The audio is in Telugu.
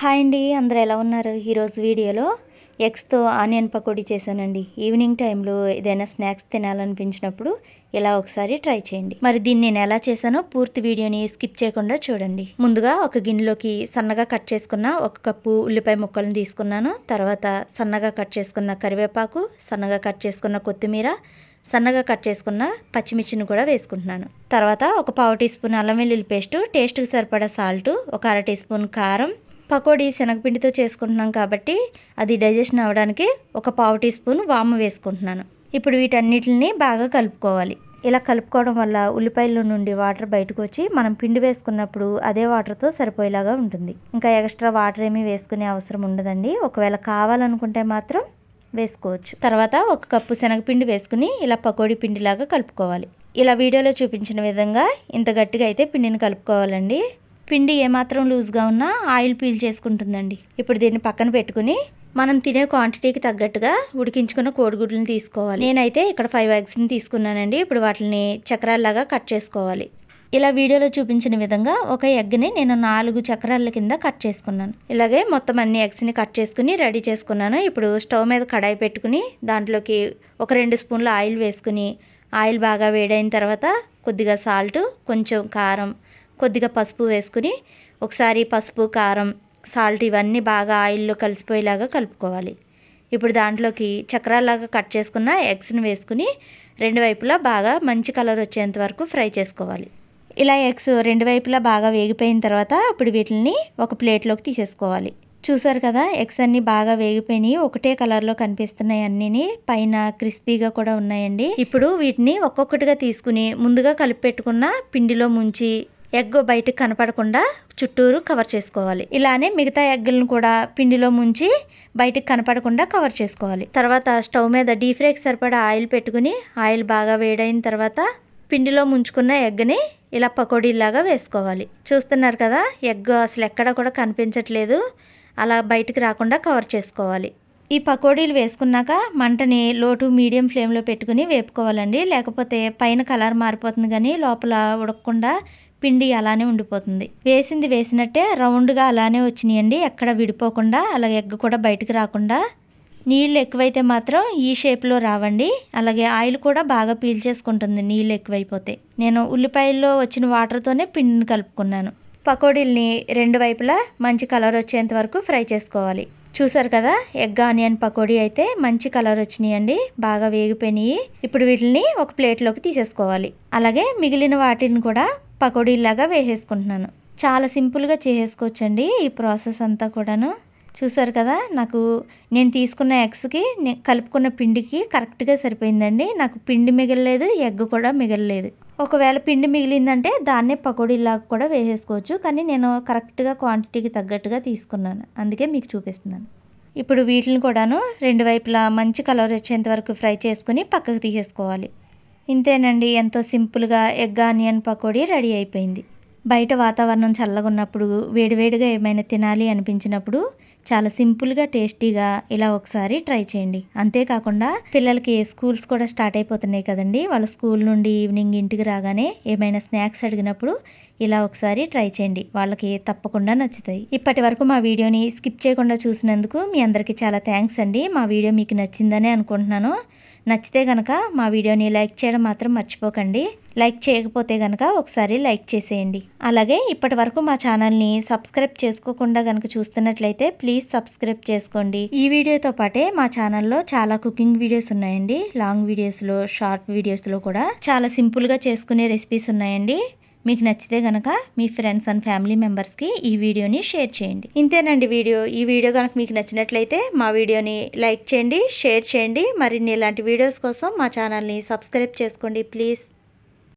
హాయ్ అండి అందరూ ఎలా ఉన్నారు? ఈరోజు వీడియోలో ఎగ్స్తో ఆనియన్ పకోడీ చేశానండి. ఈవినింగ్ టైంలో ఏదైనా స్నాక్స్ తినాలనిపించినప్పుడు ఇలా ఒకసారి ట్రై చేయండి. మరి దీన్ని నేను ఎలా చేశానో పూర్తి వీడియోని స్కిప్ చేయకుండా చూడండి. ముందుగా ఒక గిన్నెలోకి సన్నగా కట్ చేసుకున్న ఒక కప్పు ఉల్లిపాయ ముక్కలను తీసుకున్నాను. తర్వాత సన్నగా కట్ చేసుకున్న కరివేపాకు సన్నగా కట్ చేసుకున్న కొత్తిమీర సన్నగా కట్ చేసుకున్న పచ్చిమిర్చిని కూడా వేసుకుంటున్నాను. తర్వాత ఒక పావు టీ స్పూన్ అల్లం వెల్లుల్లి పేస్టు టేస్ట్కి సరిపడా సాల్ట్ ఒక అర టీ స్పూన్ కారం పకోడీ శనగపిండితో చేసుకుంటున్నాం కాబట్టి అది డైజెషన్ అవ్వడానికి ఒక పావు టీ స్పూన్ వాము వేసుకుంటున్నాను. ఇప్పుడు వీటన్నిటిని బాగా కలుపుకోవాలి. ఇలా కలుపుకోవడం వల్ల ఉల్లిపాయల నుండి వాటర్ బయటకు వచ్చి మనం పిండి వేసుకున్నప్పుడు అదే వాటర్తో సరిపోయేలాగా ఉంటుంది. ఇంకా ఎక్స్ట్రా వాటర్ ఏమీ వేసుకునే అవసరం ఉండదండి. ఒకవేళ కావాలనుకుంటే మాత్రం వేసుకోవచ్చు. తర్వాత ఒక కప్పు శనగపిండి వేసుకుని ఇలా పకోడీ పిండిలాగా కలుపుకోవాలి. ఇలా వీడియోలో చూపించిన విధంగా ఇంత గట్టిగా అయితే పిండిని కలుపుకోవాలండి. పిండి ఏమాత్రం లూజ్గా ఉన్నా ఆయిల్ పీల్ చేసుకుంటుందండి. ఇప్పుడు దీన్ని పక్కన పెట్టుకుని మనం తినే క్వాంటిటీకి తగ్గట్టుగా ఉడికించుకున్న కోడిగుడ్లను తీసుకోవాలి. నేనైతే ఇక్కడ ఫైవ్ ఎగ్స్ని తీసుకున్నానండి. ఇప్పుడు వాటిని చక్రాల్లాగా కట్ చేసుకోవాలి. ఇలా వీడియోలో చూపించిన విధంగా ఒక ఎగ్ని నేను నాలుగు చక్రాల కింద కట్ చేసుకున్నాను. ఇలాగే మొత్తం అన్ని ఎగ్స్ని కట్ చేసుకుని రెడీ చేసుకున్నాను. ఇప్పుడు స్టవ్ మీద కడాయి పెట్టుకుని దాంట్లోకి ఒక రెండు స్పూన్ల ఆయిల్ వేసుకుని ఆయిల్ బాగా వేడైన తర్వాత కొద్దిగా సాల్ట్ కొంచెం కారం కొద్దిగా పసుపు వేసుకుని ఒకసారి పసుపు కారం సాల్ట్ ఇవన్నీ బాగా ఆయిల్లో కలిసిపోయేలాగా కలుపుకోవాలి. ఇప్పుడు దాంట్లోకి చక్రాల్లాగా కట్ చేసుకున్న ఎగ్స్ని వేసుకుని రెండు వైపులా బాగా మంచి కలర్ వచ్చేంత వరకు ఫ్రై చేసుకోవాలి. ఇలా ఎగ్స్ రెండు వైపులా బాగా వేగిపోయిన తర్వాత ఇప్పుడు వీటిని ఒక ప్లేట్లోకి తీసేసుకోవాలి. చూసారు కదా ఎగ్స్ అన్ని బాగా వేగిపోయినాయి. ఒకటే కలర్లో కనిపిస్తున్నాయి అన్నీ పైన క్రిస్పీగా కూడా ఉన్నాయండి. ఇప్పుడు వీటిని ఒక్కొక్కటిగా తీసుకుని ముందుగా కలిపి పెట్టుకున్న పిండిలో ముంచి ఎగ్ బయటకు కనపడకుండా చుట్టూరు కవర్ చేసుకోవాలి. ఇలానే మిగతా ఎగ్గులను కూడా పిండిలో ముంచి బయటకు కనపడకుండా కవర్ చేసుకోవాలి. తర్వాత స్టవ్ మీద డీప్ ఫ్రైకి సరిపడా ఆయిల్ పెట్టుకుని ఆయిల్ బాగా వేడైన తర్వాత పిండిలో ముంచుకున్న ఎగ్ని ఇలా పకోడీలాగా వేసుకోవాలి. చూస్తున్నారు కదా ఎగ్ అసలు ఎక్కడ కూడా కనిపించట్లేదు. అలా బయటకు రాకుండా కవర్ చేసుకోవాలి. ఈ పకోడీలు వేసుకున్నాక మంటని లో టు మీడియం ఫ్లేమ్లో పెట్టుకుని వేపుకోవాలండి. లేకపోతే పైన కలర్ మారిపోతుంది కానీ లోపల ఉడకకుండా పిండి అలానే ఉండిపోతుంది. వేసింది వేసినట్టే రౌండ్గా అలానే వచ్చినాయండి. ఎక్కడ విడిపోకుండా అలాగే ఎగ్ కూడా బయటకు రాకుండా. నీళ్ళు ఎక్కువైతే మాత్రం ఈ షేప్లో రావండి. అలాగే ఆయిల్ కూడా బాగా పీల్చేసుకుంటుంది నీళ్ళు ఎక్కువైపోతే. నేను ఉల్లిపాయల్లో వచ్చిన వాటర్తోనే పిండిని కలుపుకున్నాను. పకోడీల్ని రెండు వైపులా మంచి కలర్ వచ్చేంత వరకు ఫ్రై చేసుకోవాలి. చూసారు కదా ఎగ్ ఆనియన్ పకోడీ అయితే మంచి కలర్ వచ్చినాయండి. బాగా వేగిపోయినాయి. ఇప్పుడు వీటిని ఒక ప్లేట్లోకి తీసేసుకోవాలి. అలాగే మిగిలిన వాటిని కూడా పకోడీలాగా వేసేసుకుంటున్నాను. చాలా సింపుల్గా చేసేసుకోవచ్చండి ఈ ప్రాసెస్ అంతా కూడాను. చూసారు కదా నాకు నేను తీసుకున్న ఎగ్స్కి కలుపుకున్న పిండికి కరెక్ట్గా సరిపోయిందండి. నాకు పిండి మిగలలేదు ఎగ్ కూడా మిగలలేదు. ఒకవేళ పిండి మిగిలిందంటే దాన్నే పకోడీలాగా కూడా వేసేసుకోవచ్చు. కానీ నేను కరెక్ట్గా క్వాంటిటీకి తగ్గట్టుగా తీసుకున్నాను. అందుకే మీకు చూపిస్తున్నాను. ఇప్పుడు వీటిని కూడాను రెండు వైపులా మంచి కలర్ వచ్చేంత వరకు ఫ్రై చేసుకుని పక్కకు తీసేసుకోవాలి. ఇంతేనండి ఎంతో సింపుల్గా ఎగ్ ఆనియన్ పకోడీ రెడీ అయిపోయింది. బయట వాతావరణం చల్లగా ఉన్నప్పుడు వేడివేడిగా ఏమైనా తినాలి అనిపించినప్పుడు చాలా సింపుల్గా టేస్టీగా ఇలా ఒకసారి ట్రై చేయండి. అంతేకాకుండా పిల్లలకి స్కూల్స్ కూడా స్టార్ట్ అయిపోతున్నాయి కదండి. వాళ్ళ స్కూల్ నుండి ఈవినింగ్ ఇంటికి రాగానే ఏమైనా స్నాక్స్ అడిగినప్పుడు ఇలా ఒకసారి ట్రై చేయండి. వాళ్ళకి తప్పకుండా నచ్చుతాయి. ఇప్పటి వరకు మా వీడియోని స్కిప్ చేయకుండా చూసినందుకు మీ అందరికీ చాలా థ్యాంక్స్ అండి. మా వీడియో మీకు నచ్చిందనే అనుకుంటున్నాను. నచ్చితే కనుక మా వీడియోని లైక్ చేయడం మాత్రం మర్చిపోకండి. లైక్ చేయకపోతే కనుక ఒకసారి లైక్ చేసేయండి. అలాగే ఇప్పటి వరకు మా ఛానల్ని సబ్స్క్రైబ్ చేసుకోకుండా కనుక చూస్తున్నట్లయితే ప్లీజ్ సబ్స్క్రైబ్ చేసుకోండి. ఈ వీడియోతో పాటే మా ఛానల్లో చాలా కుకింగ్ వీడియోస్ ఉన్నాయండి. లాంగ్ వీడియోస్లో షార్ట్ వీడియోస్లో కూడా చాలా సింపుల్గా చేసుకునే రెసిపీస్ ఉన్నాయండి. మీకు నచ్చితే కనుక మీ ఫ్రెండ్స్ అండ్ ఫ్యామిలీ మెంబర్స్కి ఈ వీడియోని షేర్ చేయండి. ఇంతేనండి వీడియో. ఈ వీడియో కనుక మీకు నచ్చినట్లయితే మా వీడియోని లైక్ చేయండి షేర్ చేయండి. మరిన్ని ఇలాంటి వీడియోస్ కోసం మా ఛానల్ని సబ్స్క్రైబ్ చేసుకోండి ప్లీజ్.